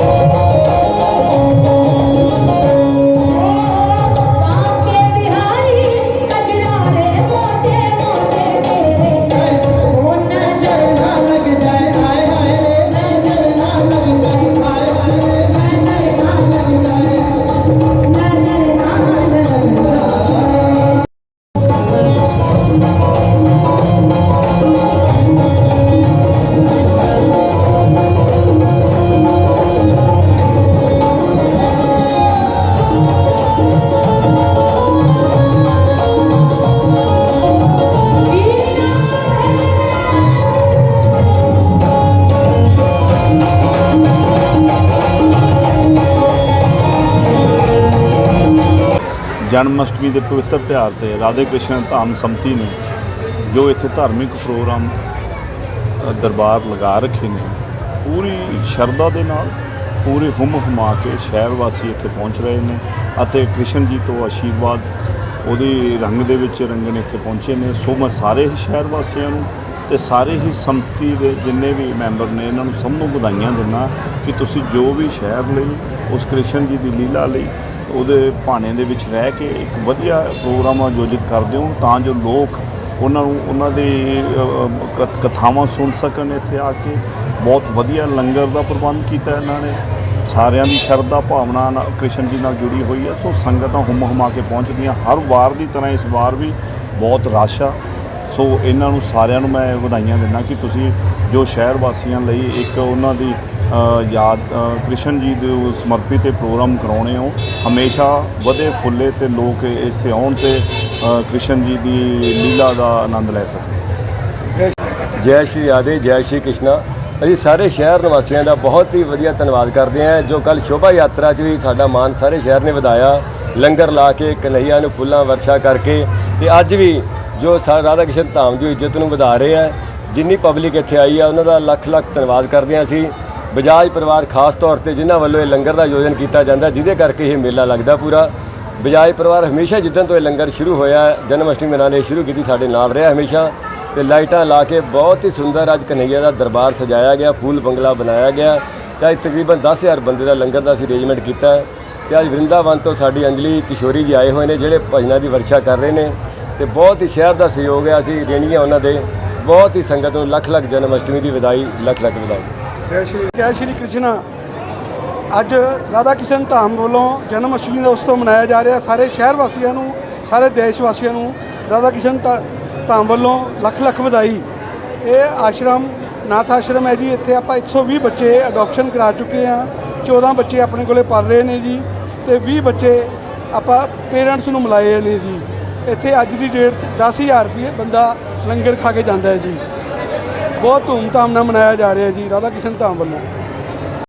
Oh. ਜਨਮ ਅਸ਼ਟਮੀ ਦੇ ਪਵਿੱਤਰ ਤਿਉਹਾਰ ਤੇ ਰਾਧੇ ਕ੍ਰਿਸ਼ਨ ਧਾਮ ਸੰਮਤੀ ਨੇ ਜੋ ਇੱਥੇ ਧਾਰਮਿਕ ਪ੍ਰੋਗਰਾਮ ਦਰਬਾਰ ਲਗਾ ਰੱਖੇ ਨੇ, ਪੂਰੀ ਸ਼ਰਧਾ ਦੇ ਨਾਲ, ਪੂਰੇ ਹੁਮ ਹੁਮਾ ਕੇ ਸ਼ਹਿਰ ਵਾਸੀ ਇੱਥੇ ਪਹੁੰਚ ਰਹੇ ਨੇ ਅਤੇ ਕ੍ਰਿਸ਼ਨ ਜੀ ਤੋਂ ਆਸ਼ੀਰਵਾਦ ਉਹਦੇ ਰੰਗ ਦੇ ਵਿੱਚ ਰੰਗਣ ਇੱਥੇ ਪਹੁੰਚੇ ਨੇ। ਸੋ ਮੈਂ ਸਾਰੇ ਹੀ ਸ਼ਹਿਰ ਵਾਸੀਆਂ ਨੂੰ ਤੇ ਸਾਰੇ ਹੀ ਸੰਮਤੀ ਦੇ ਜਿੰਨੇ ਵੀ ਮੈਂਬਰ ਨੇ, ਇਹਨਾਂ ਨੂੰ ਸਭ ਨੂੰ ਵਧਾਈਆਂ ਦਿੰਦਾ ਕਿ ਤੁਸੀਂ ਜੋ ਵੀ ਸ਼ਹਿਰ ਲਈ, ਉਸ ਕ੍ਰਿਸ਼ਨ ਜੀ ਦੀ ਲੀਲਾ ਲਈ ਉਹਦੇ ਭਾਣੇ ਦੇ ਵਿੱਚ ਰਹਿ ਕੇ ਇੱਕ ਵਧੀਆ ਪ੍ਰੋਗਰਾਮ ਆਯੋਜਿਤ ਕਰਦੇ ਹੋ ਤਾਂ ਜੋ ਲੋਕ ਉਹਨਾਂ ਨੂੰ, ਉਹਨਾਂ ਦੇ ਕ- ਕਥਾਵਾਂ ਸੁਣ ਸਕਣ ਇੱਥੇ ਆ ਕੇ। ਬਹੁਤ ਵਧੀਆ ਲੰਗਰ ਦਾ ਪ੍ਰਬੰਧ ਕੀਤਾ ਇਹਨਾਂ ਨੇ। ਸਾਰਿਆਂ ਦੀ ਸ਼ਰਧਾ ਭਾਵਨਾ ਨਾਲ ਕ੍ਰਿਸ਼ਨ ਜੀ ਨਾਲ ਜੁੜੀ ਹੋਈ ਹੈ। ਸੋ ਸੰਗਤਾਂ ਹੁਮ ਹੁਮਾ ਕੇ ਪਹੁੰਚਦੀਆਂ। ਹਰ ਵਾਰ ਦੀ ਤਰ੍ਹਾਂ ਇਸ ਵਾਰ ਵੀ ਬਹੁਤ ਰਸ਼ ਆ। ਸੋ ਇਹਨਾਂ ਨੂੰ ਸਾਰਿਆਂ ਨੂੰ ਮੈਂ ਵਧਾਈਆਂ ਦਿੰਦਾ ਕਿ ਤੁਸੀਂ ਜੋ ਸ਼ਹਿਰ ਵਾਸੀਆਂ ਲਈ ਇੱਕ ਉਹਨਾਂ ਦੀ ਯਾਦ ਕ੍ਰਿਸ਼ਨ ਜੀ ਦੇ ਸਮਰਪਿਤ ਇਹ ਪ੍ਰੋਗਰਾਮ ਕਰਾਉਣੇ ਹੋ। ਹਮੇਸ਼ਾ ਵਧੇ ਫੁੱਲੇ ਤੇ ਲੋਕ ਇੱਥੇ ਆਉਣ ਤੇ ਕ੍ਰਿਸ਼ਨ ਜੀ ਦੀ ਲੀਲਾ ਦਾ ਆਨੰਦ ਲੈ ਸਕਣ। ਜੈ ਸ਼੍ਰੀ ਰਾਧੇ ਜੈ ਸ਼੍ਰੀ ਕ੍ਰਿਸ਼ਨਾ। ਅਸੀਂ ਸਾਰੇ ਸ਼ਹਿਰ ਨਿਵਾਸੀਆਂ ਦਾ ਬਹੁਤ ਹੀ ਵਧੀਆ ਧੰਨਵਾਦ ਕਰਦੇ ਹਾਂ, ਜੋ ਕੱਲ ਸ਼ੋਭਾ ਯਾਤਰਾ 'ਚ ਵੀ ਸਾਡਾ ਮਾਨ ਸਾਰੇ ਸ਼ਹਿਰ ਨੇ ਵਧਾਇਆ। ਲੰਗਰ ਲਾ ਕੇ, ਕਨਈਆ ਨੂੰ ਫੁੱਲਾਂ ਵਰਸ਼ਾ ਕਰਕੇ ਤੇ ਅੱਜ ਵੀ ਜੋ ਸਾ, ਰਾਧਾ ਕ੍ਰਿਸ਼ਨ ਧਾਮ ਦੀ ਇੱਜ਼ਤ ਨੂੰ ਵਧਾ ਰਹੇ ਆ, ਜਿੰਨੀ ਪਬਲਿਕ ਇੱਥੇ ਆਈ ਆ, ਉਹਨਾਂ ਦਾ ਲੱਖ ਲੱਖ ਧੰਨਵਾਦ ਕਰਦੇ ਹਾਂ ਅਸੀਂ। ਬਜਾਜ ਪਰਿਵਾਰ ਖਾਸ ਤੌਰ ਤੇ ਜਿਨ੍ਹਾਂ ਵੱਲੋਂ ਇਹ ਲੰਗਰ ਦਾ ਆਯੋਜਨ ਕੀਤਾ ਜਾਂਦਾ, ਜਿਹਦੇ ਕਰਕੇ ਇਹ ਮੇਲਾ ਲੱਗਦਾ ਪੂਰਾ। ਬਜਾਜ ਪਰਿਵਾਰ ਹਮੇਸ਼ਾ ਜਿੱਦਣ ਤੋਂ ਇਹ ਲੰਗਰ ਸ਼ੁਰੂ ਹੋਇਆ ਜਨਮ ਅਸ਼ਟਮੀ ਮਨਾਉਣੇ ਸ਼ੁਰੂ ਕੀਤੀ, ਸਾਡੇ ਨਾਲ ਰਿਹਾ ਹਮੇਸ਼ਾ। ਤੇ ਲਾਈਟਾਂ ਲਾ ਕੇ ਬਹੁਤ ਹੀ ਸੁੰਦਰ ਅੱਜ ਕਨਈਆ ਦਾ ਦਰਬਾਰ ਸਜਾਇਆ ਗਿਆ, ਫੂਲ ਬੰਗਲਾ ਬਣਾਇਆ ਗਿਆ। ਤੇ ਅੱਜ ਤਕਰੀਬਨ 10000 ਬੰਦੇ ਦਾ ਲੰਗਰ ਦਾ ਅਸੀਂ ਅਰੇਂਜਮੈਂਟ ਕੀਤਾ। ਹੈ ਤੇ ਅੱਜ ਵਰਿੰਦਾਵਨ ਤੋਂ ਸਾਡੀ ਅੰਜਲੀ ਕਿਸ਼ੋਰੀ ਜੀ ਆਏ ਹੋਏ ਨੇ, ਜਿਹੜੇ ਭਜਨਾਂ ਦੀ ਵਰਸ਼ਾ ਕਰ ਰਹੇ ਨੇ। ਤੇ ਬਹੁਤ ਹੀ ਸ਼ਹਿਰ ਦਾ ਸਹਿਯੋਗ ਹੈ ਅਸੀਂ ਰੇਣੀਆਂ ਉਹਨਾਂ ਦੇ। ਬਹੁਤ ਹੀ ਸੰਗਤ ਨੂੰ ਲੱਖ ਲੱਖ ਜਨਮ ਅਸ਼ਟਮੀ ਦੀ ਵਧਾਈ ਲੱਖ ਲੱਖ ਵਧਾਈ ਜੈ ਸ਼੍ਰੀ ਜੈ ਸ਼੍ਰੀ ਕ੍ਰਿਸ਼ਨਾ। ਅੱਜ ਰਾਧਾ ਕ੍ਰਿਸ਼ਨ ਧਾਮ ਵੱਲੋਂ ਜਨਮ ਅਸ਼ਟਮੀ ਦਾ ਉਤਸਵ ਮਨਾਇਆ ਜਾ ਰਿਹਾ। ਸਾਰੇ ਸ਼ਹਿਰ ਵਾਸੀਆਂ ਨੂੰ, ਸਾਰੇ ਦੇਸ਼ ਵਾਸੀਆਂ ਨੂੰ ਰਾਧਾ ਕ੍ਰਿਸ਼ਨ ਧਾ- ਧਾਮ ਵੱਲੋਂ ਲੱਖ ਲੱਖ ਵਧਾਈ। ਇਹ ਆਸ਼ਰਮ, ਨਾਥ ਆਸ਼ਰਮ ਹੈ ਜੀ। ਇੱਥੇ ਆਪਾਂ 120 ਬੱਚੇ ਅਡਾਪਸ਼ਨ ਕਰਾ ਚੁੱਕੇ ਹਾਂ। 14 ਬੱਚੇ ਆਪਣੇ ਕੋਲੇ ਪੜ ਰਹੇ ਨੇ ਜੀ ਤੇ 20 ਬੱਚੇ ਆਪਾਂ ਪੇਰੈਂਟਸ ਨੂੰ ਮਿਲਾਏ ਨੇ ਜੀ। ਇੱਥੇ ਅੱਜ ਦੀ ਡੇਟ 'ਚ 10000 ਰੁਪਏ ਬੰਦਾ ਲੰਗਰ ਖਾ ਕੇ ਜਾਂਦਾ ਹੈ ਜੀ। ਬਹੁਤ ਧੂਮਧਾਮ ਨਾਲ ਮਨਾਇਆ ਜਾ ਰਿਹਾ ਜੀ ਰਾਧਾ ਕ੍ਰਿਸ਼ਨ ਧਾਮ ਵੱਲੋਂ।